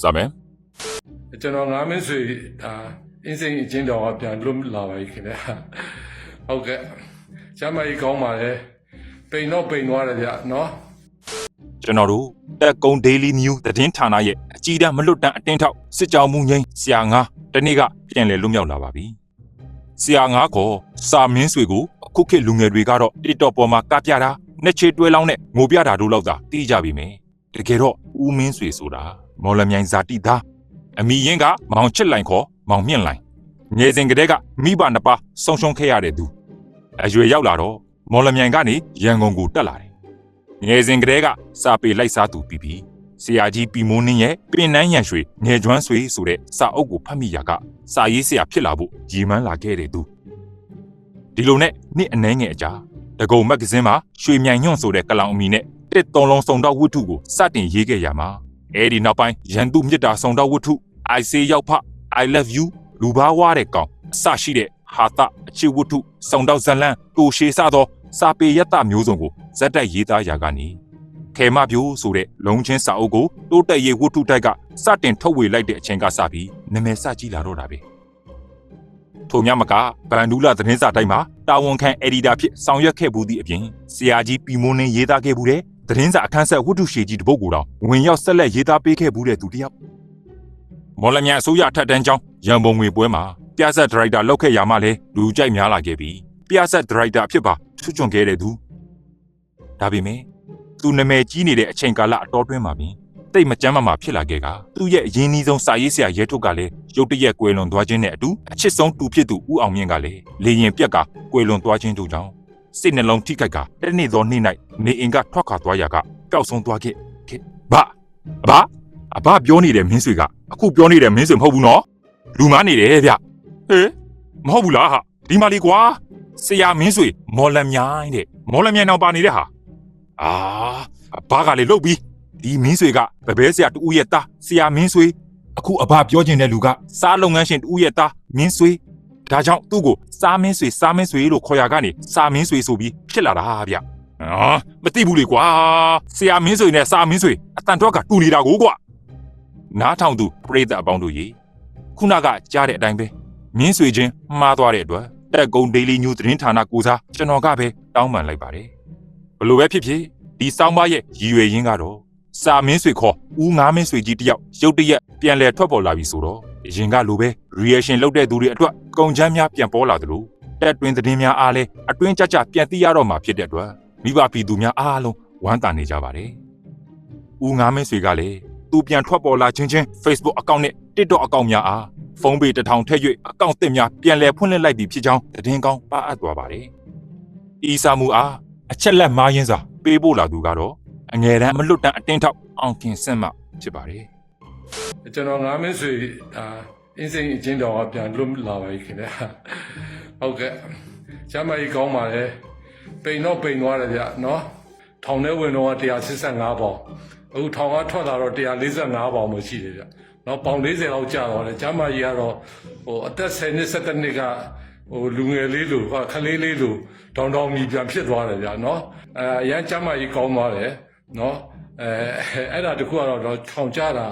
စမယ်ကျွန်တော်ငါးမင်းဆွေဒါအင်းစိန်အချင်းတော်ကပြန်လွတ်လာပါပြီခင်ဗျာဟုတ်ကဲ့ကျမ်းမကြီးကောင်းပါလေပိန်တော့ပိန်သွားတယ်ဗျနော်ကျွန်တော်တို့တက်ကုံ Daily News သတင်းဌာနရဲ့အကြီးတန်းမလွတ်တမ်းအတင်းထောက်စစ်ကြောင်းမှုငိမ့်ဆရာငါတနေ့ကပြန်လည်လွတ်မြောက်လာပါပြီဆရာငါကောစာမင်းဆွေကိုအခုခေတ်လူငယ်တွေကတော့ TikTok ပေါ်မှာကပြတာနှစ်ချေတွဲလောင်းနဲ့ငိုပြတာတို့လောက်သာသိကြပြီမယ် တကယ်တော့ဦးမင်းဆွေဆိုတာမော်လမြိုင်ဇာတိသားအမိရင်ကမောင်ချစ်လိုင်ခေါ်မောင်မြင့်လိုင်ငယ်စဉ်ကတည်းကမိဘနှစ်ပါးဆုံရှုံခဲ့ရတဲ့သူအရွယ်ရောက်လာတော့မော်လမြိုင်ကနေရန်ကုန်ကိုတက်လာတယ်ငယ်စဉ်ကတည်းကစာပေလိုက်စားသူပြီးပြီးဆရာကြီးပီမိုးနင်းရဲ့ပင်နန်းရံရွှေငယ်ကျွမ်းဆွေဆိုတဲ့စာအုပ်ကိုဖတ်မိရာကစာရေးဆရာဖြစ်လာဖို့ရည်မှန်းလာခဲ့တဲ့သူဒီလိုနဲ့နှစ်အနှဲငယ်အကြာတကုံမဂ္ဂဇင်းမှာရွှေမြိုင်ညွန့်ဆိုတဲ့ကလောင်အမီနဲ့ တစ်သုံးလုံးစုံတော့ဝတ္ထုကိုစတင်ရေးခဲ့ရမှာအဲဒီနောက်ပိုင်းရန်သူမြစ်တာစုံတော့ဝတ္ထု I say ရောက်ဖ I love you လူဘာဝတဲ့ကောင်အစရှိတဲ့ဟာတအခြေဝတ္ထုစုံတော့ဇလန်းတိုရှေစသောစာပေယတ္တမျိုးစုံကိုဇက်တိုက်ရေးသားရာကနေခေမပြိုးဆိုတဲ့လုံချင်းစာအုပ်ကိုတိုးတက်ရေးဝတ္ထုတိုက်ကစတင်ထုတ်ဝေလိုက်တဲ့အချိန်ကစပြီးနာမည်စကြီးလာတော့တာပဲထို့မြမကဗန်ဒူးလာသတင်းစာတိုင်းမှာတာဝန်ခံအက်ဒီတာဖြစ်ဆောင်ရွက်ခဲ့ဘူးသည့်အပြင်ဆရာကြီးပီမိုးနင်းရေးသားခဲ့ဘူးတဲ့ သတင်းစာအခန်းဆက်ဝတ္ထုရှည်ကြီးတစ်ပုဒ်ကိုတော့ဝင်ရောက်ဆက်လက်ရေးသားပေးခဲ့ဘူးတဲ့သူတစ်ယောက်မော်လမြိုင်အစိုးရထက်တန်းကျောင်းရန်ပုံငွေပွဲမှာပြဆက်ဒရိုက်တာလောက်ခဲ့ရမှလဲလူကြိုက်များလာခဲ့ပြီးပြဆက်ဒရိုက်တာအဖြစ်ပါချွတ်ချွန်ခဲ့တဲ့သူဒါပေမဲ့သူနာမည်ကြီးနေတဲ့အချိန်ကာလအတော်တွင်းမှာပင်တိတ်မကြမ်းမမာဖြစ်လာခဲ့ကသူ့ရဲ့အရင်းနှီးဆုံးစာရေးဆရာရဲထုတ်ကလည်းရုတ်တရက်ကွယ်လွန်သွားခြင်းနဲ့အတူအချစ်ဆုံးတူဖြစ်သူဦးအောင်မြင့်ကလည်းလေရင်ပြက်ကကွယ်လွန်သွားခြင်းတို့ကြောင့် စိတ်နှလုံးထိခိုက်ကတနေ့သောနေ့၌နေအိမ်ကထွက်ခွာသွားရာကပျောက်ဆုံးသွားခဲ့ခဲ့ဘာဘာအဘပြောနေတဲ့မင်းဆွေကအခုပြောနေတဲ့မင်းဆွေမဟုတ်ဘူးနော်လူမားနေတယ်ဗျဟေးမဟုတ်ဘူးလားဟာဒီမလေးကွာဆရာမင်းဆွေမော်လမြိုင်တဲ့မော်လမြိုင်တော့ပါနေတဲ့ဟာအာအဘကလေလုတ်ပြီးဒီမင်းဆွေကဗဘဲဆရာတူရဲ့သားဆရာမင်းဆွေအခုအဘပြောချင်တဲ့လူကစားလုပ်ငန်းရှင်တူရဲ့သားမင်းဆွေ ဒါကြောင့်သူ့ကိုစားမင်းဆွေစားမင်းဆွေလို့ခေါ်ရကနေစားမင်းဆွေဆိုပြီးဖြစ်လာတာဗျအာမသိဘူးလေကွာဆရာမင်းဆွေနဲ့စားမင်းဆွေအတန်တော့ကတူနေတာကိုကွာနားထောင်သူပရိသတ်အပေါင်းတို့ရေခုနကကြားတဲ့အတိုင်းပဲမြင်းဆွေချင်းမှားသွားတဲ့အတွက်တက်ကုံ Daily News သတင်းဌာနကိုစားကျွန်တော်ကပဲတောင်းပန်လိုက်ပါတယ်ဘလို့ပဲဖြစ်ဖြစ်ဒီစောင်းပါရဲ့ရည်ရွယ်ရင်းကတော့ စာမင်းဆွေခေါ်ဦးငါးမင်းဆွေကြီးတယောက်ရုတ်တရက်ပြန်လဲထွက်ပေါ်လာပြီဆိုတော့အရင်ကလိုပဲ reaction လုပ်တဲ့သူတွေအတွက်ကုံချမ်းများပြန်ပေါ်လာသလိုတက်တွင်သတင်းများအားလဲအတွင်းကြကြပြန်သိရတော့မှာဖြစ်တဲ့အတွက်မိဘပြည်သူများအားလုံးဝမ်းသာနေကြပါတယ်ဦးငါးမင်းဆွေကလည်းသူပြန်ထွက်ပေါ်လာခြင်းချင်း Facebook အကောင့်နဲ့ TikTok အကောင့်များအားဖုန်းပေတစ်ထောင်ထည့်၍အကောင့်သစ်များပြန်လည်ဖွင့်လှစ်လိုက်ပြီဖြစ်ကြောင်းသတင်းကောင်းပါအပ်သွားပါတယ်။ဤစာမူအားအချက်လက်မားရင်းစာပေးပို့လာသူကတော့ အငယ်တန်းမလွတ်တမ်းအတင်းထောက်အောင်ခင်စင်မဖြစ်ပါတယ်ကျွန်တော်ငါးမင်းဆွေဒါအင်းစိန်အချင်းတော်ကပြန်လွတ်လာပါပြီခင်ဗျာဟုတ်ကဲ့ကျမ်းမကြီးကောင်းပါလေပိန်တော့ပိန်သွားတယ်ဗျနော်ထောင်ထဲဝင်တော့185ပေါင်အခုထောင်ကထွက်လာတော့145ပေါင်မှရှိတယ်ဗျနော်ပေါင်40လောက်ကျသွားတယ်ကျမ်းမကြီးကတော့ဟိုအသက်10နှစ်17နှစ်ကဟိုလူငယ်လေးလိုဟာခလေးလေးလိုတောင်တောင်မြည်ပြန်ဖြစ်သွားတယ်ဗျနော်အဲအရန်ကျမ်းမကြီးကောင်းသွားတယ် နော်အဲအဲ့ဒါတခုကတော့တော့ထောင်ကြတာ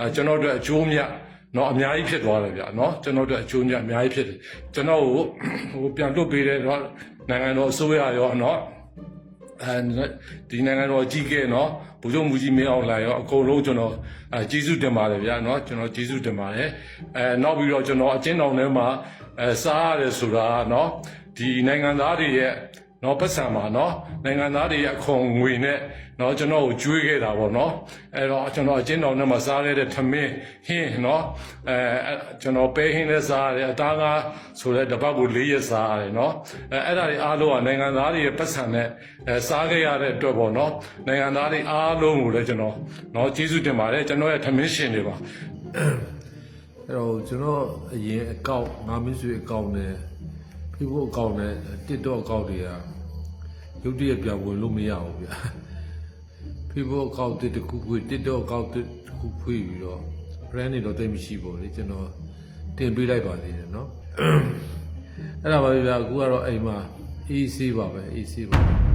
အဲကျွန်တော်တို့အကျိုးမြတ်နော်အများကြီးဖြစ်သွားတယ်ဗျာနော်ကျွန်တော်တို့အကျိုးမြတ်အများကြီးဖြစ်တယ်ကျွန်တော်ကိုဟိုပြန်လွတ်ပေးတဲ့တော့နိုင်ငံတော်အစိုးရရောနော်အဲဒီနိုင်ငံတော်ကြီးကဲနော်ဘုရားမူကြီးမင်းအောင်လှိုင်ရောအကုန်လုံးကျွန်တော်အဲကျေးဇူးတင်ပါတယ်ဗျာနော်ကျွန်တော်ကျေးဇူးတင်ပါတယ်အဲနောက်ပြီးတော့ကျွန်တော်အချင်းတော်ထဲမှာအဲစားရတယ်ဆိုတာကနော်ဒီနိုင်ငံသားတွေရဲ့ နော်ပတ်စံပါနော်နိုင်ငံသားတွေရဲ့အခွန်ငွေနဲ့နော်ကျွန်တော်ကိုကျွေးခဲ့တာပေါ့နော်အဲ့တော့ကျွန်တော်အချင်းတော်နဲ့မှာစားရတဲ့ထမင်းဟင်းနော်အဲအဲ့ကျွန်တော်ပဲဟင်းနဲ့စားရတယ်အသားကားဆိုတဲ့တပတ်ကို၄ရက်စားရတယ်နော်အဲအဲ့ဒါတွေအားလုံးကနိုင်ငံသားတွေရဲ့ပတ်စံနဲ့အဲစားခဲ့ရတဲ့အတွက်ပေါ့နော်နိုင်ငံသားတွေအားလုံးကိုလည်းကျွန်တော်နော်ကျေးဇူးတင်ပါတယ်ကျွန်တော်ရဲ့ထမင်းရှင်တွေပါအဲ့တော့ကျွန်တော်အရင်အကောင့်ငါမင်းဆွေအကောင့်နဲ့ Facebook အကောင့်နဲ့ TikTok အကောင့်တွေကရုတ်တရက်ပြန်ဝင်လို့မရဘူးဗျာ Facebook အကောင့်တစ်ခုဖွင့် TikTok အကောင့်တစ်ခုဖွင့်ပြီးတော့ brand တွေတော့တိတ်မရှိပါဘူးလေကျွန်တော်တင်ပေးလိုက်ပါသေးတယ်เนาะအဲ့ဒါပါဗျာအခုကတော့အိမ်မှာ EC ပါပဲ EC ပါပဲ